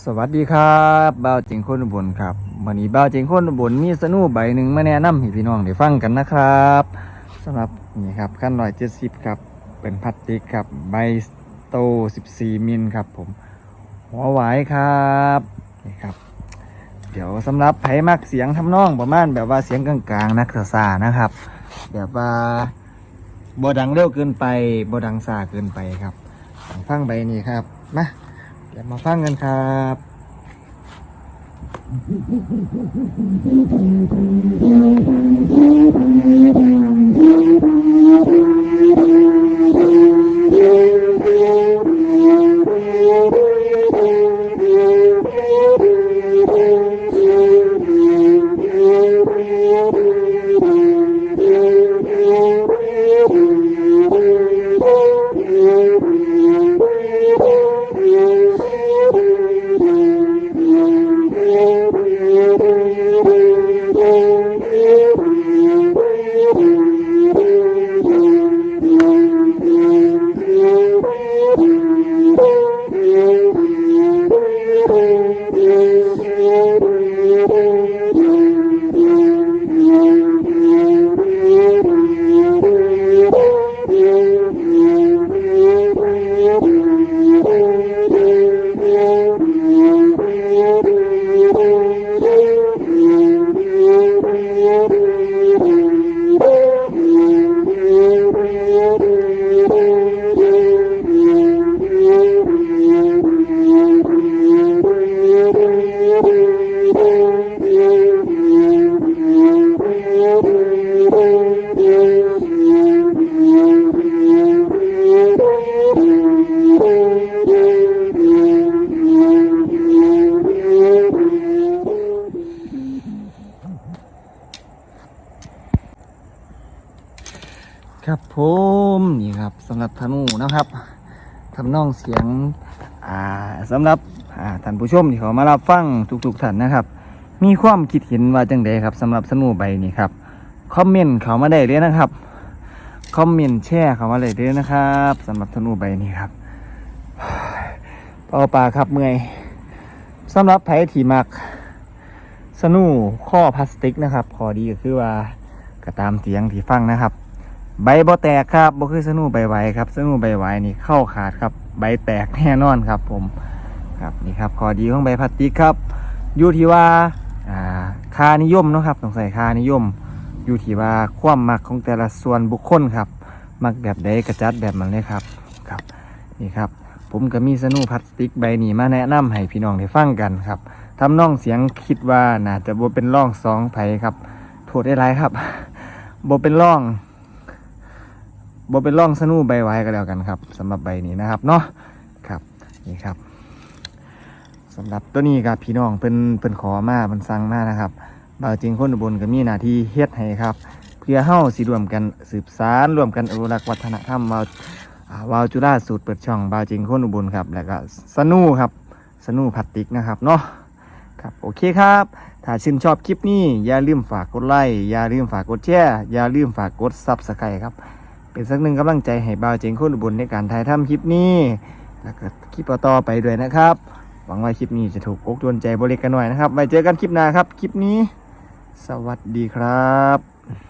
สวัสดีครับบ้าจิงคนอุบลครับวันนี้บ้าจิงคนอุบลมีสนูใบหนึ่งมาแนะนำให้พี่น้องได้ฟังกันนะครับสำหรับนี่ครับขั้นร้อยเจ็ดสิบครับเป็นพลาสติกครับใบโต14มิลครับผมหัวหวายครับนี่ครับ เดี๋ยวสำหรับไผมักเสียงทำนองประมาณแบบว่าเสียงกลางๆนักซานะครับ แบบว่าบ่ดังเร็วเกินไปบ่ดังซาเกินไปครับฟังใบนี้ครับมา เดี๋ยวมาฟังกันครับ ครับผมนี่ครับสำหรับธนูนะครับทำนองเสียงอ่าสำหรับอ่าท่านผู้ชมที่เขามารับฟังทุกๆท่านนะครับ มีความคิดเห็นว่าจังใดครับสำหรับสนูใบนี้ครับคอมเมนต์เขามาได้เลยนะครับคอมเมนต์แชร์เขามาเลยเลยนะครับสำหรับธนูใบนี้ครับเป่าปลาครับเมื่อยสำหรับไผ่ที่มักสนูข้อพลาสติกนะครับ ข้อดีก็คือว่าก็ตามเสียงที่ฟังนะครับ ใบบ่แตกครับบ่คือสนูใบไหวครับสนูใบไหวนี่เข้าขาดครับ ใบแตกแน่นอนครับ ผมครับนี่ครับข้อดีของใบพลาสติกครับ อยู่ที่ว่าอ่าค่านิยมนะครับต้องใส่ค่านิยม อยู่ที่ว่าความมักของแต่ละส่วนบุคคลครับ มักแบบใดกระจัดแบบมันเลยครับครับ นี่ครับ ผมก็มีสนูพลาสติกใบนี้มาแนะนำให้พี่น้องได้ฟังกันครับทำนองเสียงคิดว่าน่าจะบ่เป็นร่องสองไผครับโทษได้ไรครับบ่เป็นร่อง บ่เป็นร่องสนูใบไว้ก็แล้วกันครับสำหรับใบนี้นะครับเนาะครับนี่ครับสำหรับตัวนี้ครับพี่น้องเพิ่นเพิ่นขอมาเพิ่นสั่งมานะครับบ่าวจริงคนอุบลก็มีหน้าที่เฮ็ดให้ครับ เพื่อเฮ้าสิรวมกันสืบสารรวมกันอนุรักษ์วัฒนธรรมวาวอ่าวาวจุฬาสูตรเปิดช่องบ่าวจริงคนอุบลครับ แล้วก็สนูครับสนูพลาสติกนะครับเนาะครับโอเคครับถ้าชื่นชอบคลิปนี้ อย่าลืมฝากกดไลค์อย่าลืมฝากกดแชร์อย่าลืมฝากกดซับสไครต์ครับ เป็นสักหนึ่งกำลังใจให้บ่าวเจงคนบุญในการถ่ายทำคลิปนี้ แล้วก็คลิปต่อไปด้วยนะครับ หวังว่าคลิปนี้จะถูกอกโดนใจบริกันหน่อยนะครับไว้เจอกันคลิปหน้าครับ คลิปนี้ สวัสดีครับ